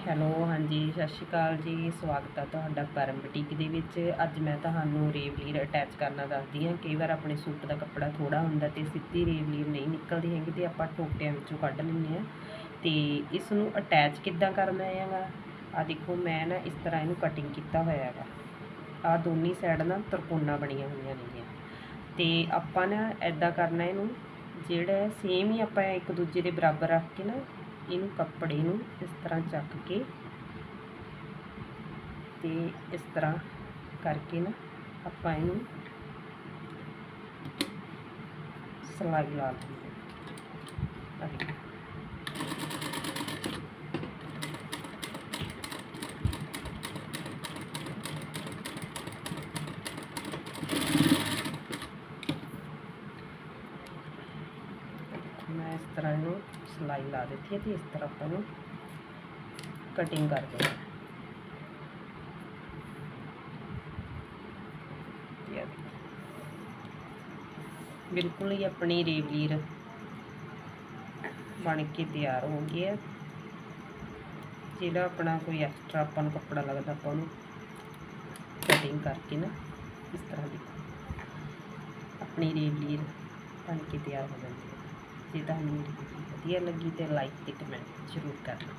Hello, ਹਾਂਜੀ, ਸਤਿ ਸ਼੍ਰੀ ਅਕਾਲ ਜੀ। ਸਵਾਗਤ ਹੈ ਤੁਹਾਡਾ ਪਰਮ ਬੁਟੀਕ ਦੇ ਵਿੱਚ। ਅੱਜ ਮੈਂ ਤੁਹਾਨੂੰ ਰੇਵਲੀਰ ਅਟੈਚ ਕਰਨਾ ਦੱਸਦੀ ਹਾਂ। ਕਈ ਵਾਰ ਆਪਣੇ ਸੂਟ ਦਾ ਕੱਪੜਾ ਥੋੜਾ ਹੁੰਦਾ ਤੇ ਸਿੱਧੀ ਰੇਵਲੀਰ ਨਹੀਂ ਨਿਕਲਦੀ ਹੈਗੀ ਤੇ ਆਪਾਂ ਟੋਟਿਆਂ ਵਿੱਚੋਂ ਕੱਢ ਲੈਂਦੇ ਹਾਂ। ਤੇ ਇਸ ਨੂੰ ਅਟੈਚ ਕਿੱਦਾਂ ਕਰਨਾ ਹੈਗਾ? ਆ ਦੇਖੋ, ਮੈਂ ਨਾ ਇਸ ਤਰ੍ਹਾਂ ਇਹਨੂੰ ਕਟਿੰਗ ਕੀਤਾ ਹੋਇਆ ਹੈਗਾ। ਆ ਦੋਨੀ ਸਾਈਡ ਨਾ ਤਰਕੋਨਾ ਬਣੀਆਂ ਹੋਈਆਂ ਨੇਗੀਆਂ। ਤੇ ਆਪਾਂ ਨਾ ਐਦਾਂ ਕਰਨਾ ਇਹਨੂੰ ਜਿਹੜਾ ਸੇਮ ਹੀ ਆਪਾਂ ਇੱਕ ਦੂਜੇ ਦੇ ਬਰਾਬਰ ਰੱਖ ਕੇ ਨਾ, ਇਹਨੂੰ ਕੱਪੜੇ ਨੂੰ ਇਸ ਤਰ੍ਹਾਂ ਚੱਕ ਕੇ ਤੇ ਇਸ ਤਰ੍ਹਾਂ ਕਰਕੇ ਨਾ ਆਪਾਂ ਇਹਨੂੰ ਸਲਾਈ ਲਾ ਦਿੰਦੇ ਹਾਂ ਆਹ ਦੇਖੋ। ਮੈਂ ਇਸ ਤਰ੍ਹਾਂ ਇਹਨੂੰ ਸਿਲਾਈ ਲਾ ਦਿੱਤੀ ਹੈ ਤੇ ਇਸ ਤਰ੍ਹਾਂ ਆਪਾਂ ਨੂੰ ਕਟਿੰਗ ਕਰਦੇ ਹਾਂ। ਬਿਲਕੁਲ ਹੀ ਆਪਣੀ ਰੇਵਲੀਰ ਬਣ ਕੇ ਤਿਆਰ ਹੋ ਗਈ ਹੈ। ਜਿਹੜਾ ਆਪਣਾ ਕੋਈ ਐਕਸਟਰਾ ਆਪਾਂ ਨੂੰ ਕੱਪੜਾ ਲੱਗਦਾ ਆਪਾਂ ਉਹਨੂੰ ਕਟਿੰਗ ਕਰਕੇ ਨਾ ਇਸ ਤਰ੍ਹਾਂ ਦੀ ਆਪਣੀ ਰੇਵਲੀਰ ਬਣ ਕੇ ਤਿਆਰ ਹੋ ਜਾਂਦੀ ਹੈ। ਜੇ ਤੁਹਾਨੂੰ ਮੇਰੀ ਵੀਡੀਓ ਵਧੀਆ ਲੱਗੀ ਤੇ ਲਾਈਕ ਤੇ ਕਮੈਂਟ ਜ਼ਰੂਰ ਕਰਨਾ।